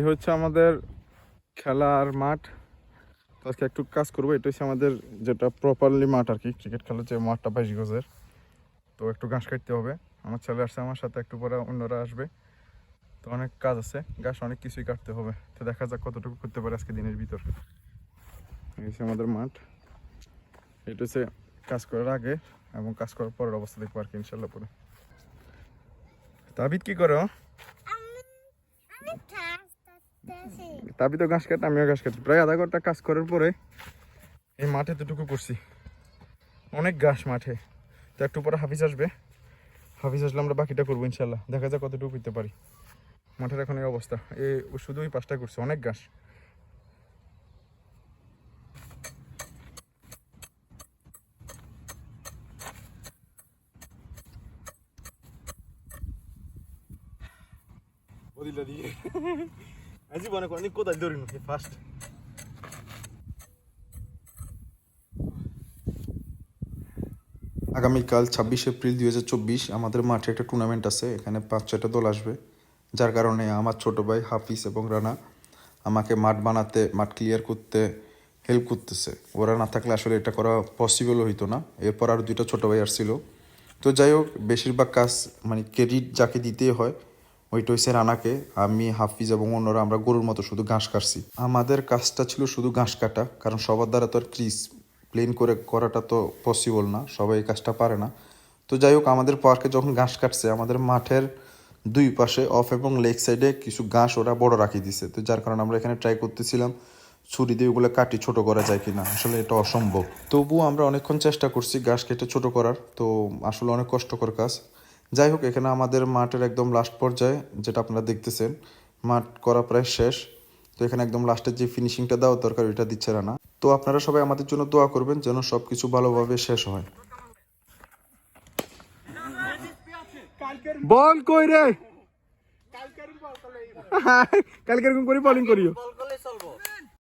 এই হচ্ছে আমাদের খেলার মাঠ। আজকে একটু কাজ করব, এটা হচ্ছে আমাদের যেটা প্রপারলি মাঠ আর কি ক্রিকেট খেলার যে মাঠটা বাইশ গজের। তো একটু ঘাস কাটতে হবে। আমার ছেলে আসছে আমার সাথে, একটু পরে অন্যরা আসবে। তো অনেক কাজ আছে, ঘাস অনেক কিছুই কাটতে হবে। তো দেখা যাক কতটুকু করতে পারে আজকে দিনের ভিতর। হচ্ছে আমাদের মাঠ। এটা হচ্ছে কাজ করার আগে এবং কাজ করার পরের অবস্থা দেখব আর কি ইনশাল্লাহ পরে। তাবিদ কি করো তাবি তো ঘাস কাটে, আমিও ঘাস কাটি প্রায় আধা ঘণ্টা কাজ করার পরে এই মাঠে দুটুকু করছি। অনেক ঘাস মাঠে। তো একটু পরে হাফিজ আসবে। হাফিজ আসলে আমরা বাকিটা করব ইনশাল্লাহ দেখা যাক কতটুকু করতে পারি। মাঠের এখন এই অবস্থা। এ শুধু ওই পাঁচটা করছে, অনেক ঘাস। দিয়ে। আজি মনে করেন কোথায় ধরিনি ফার্স্ট আগামীকাল ছাব্বিশ এপ্রিল দুই হাজার চব্বিশ আমাদের মাঠে একটা টুর্নামেন্ট আছে, এখানে পাঁচ ছয়টা দল আসবে। যার কারণে আমার ছোট ভাই হাফিজ এবং রানা আমাকে মাঠ বানাতে, মাঠ ক্লিয়ার করতে হেল্প করতেছে। ওরা না থাকলে আসলে এটা করা পসিবল হইতো না। এরপর আর দুইটা ছোট ভাই আসছিল। তো যাই হোক, বেশিরভাগ কাজ মানে ক্রেডিট যাকে দিতেই হয় ওইটা হচ্ছে রানাকে আমি, হাফিজ এবং অন্যরা আমরা গরুর মতো শুধু ঘাস কাটছি। আমাদের কাজটা ছিল শুধু ঘাস কাটা, কারণ সবার দ্বারা তো আর ক্রিজ প্লেন করে করাটা তো পসিবল না, সবাই এই কাজটা পারে না। তো যাই হোক, আমাদের পার্কে যখন ঘাস কাটছে, আমাদের মাঠের দুই পাশে অফ এবং লেগ সাইডে কিছু ঘাস ওরা বড় রাখি দিছে। তো যার কারণে আমরা এখানে ট্রাই করতেছিলাম, ছুরি দিয়ে ওগুলো কাটি ছোট করা যায় কিনা। আসলে এটা অসম্ভব। তবুও আমরা অনেকক্ষণ চেষ্টা করছি ঘাস কেটে ছোট করার। তো আসলে অনেক কষ্টকর কাজ। যাই হোক এখানে আমাদের মাঠের একদম লাস্ট পর্যায়ে যেটা আপনারা দেখতেছেন মাঠ করা প্রায় শেষ। তো এখানে একদম লাস্টের যে ফিনিশিংটা দেওয়া দরকার ওইটা দিচ্ছে না তো আপনারা সবাই আমাদের জন্য দোয়া করবেন যেন সব কিছু ভালোভাবে শেষ হয়। বল কই রে? কালকে এরকম করে বলিং করিও। বল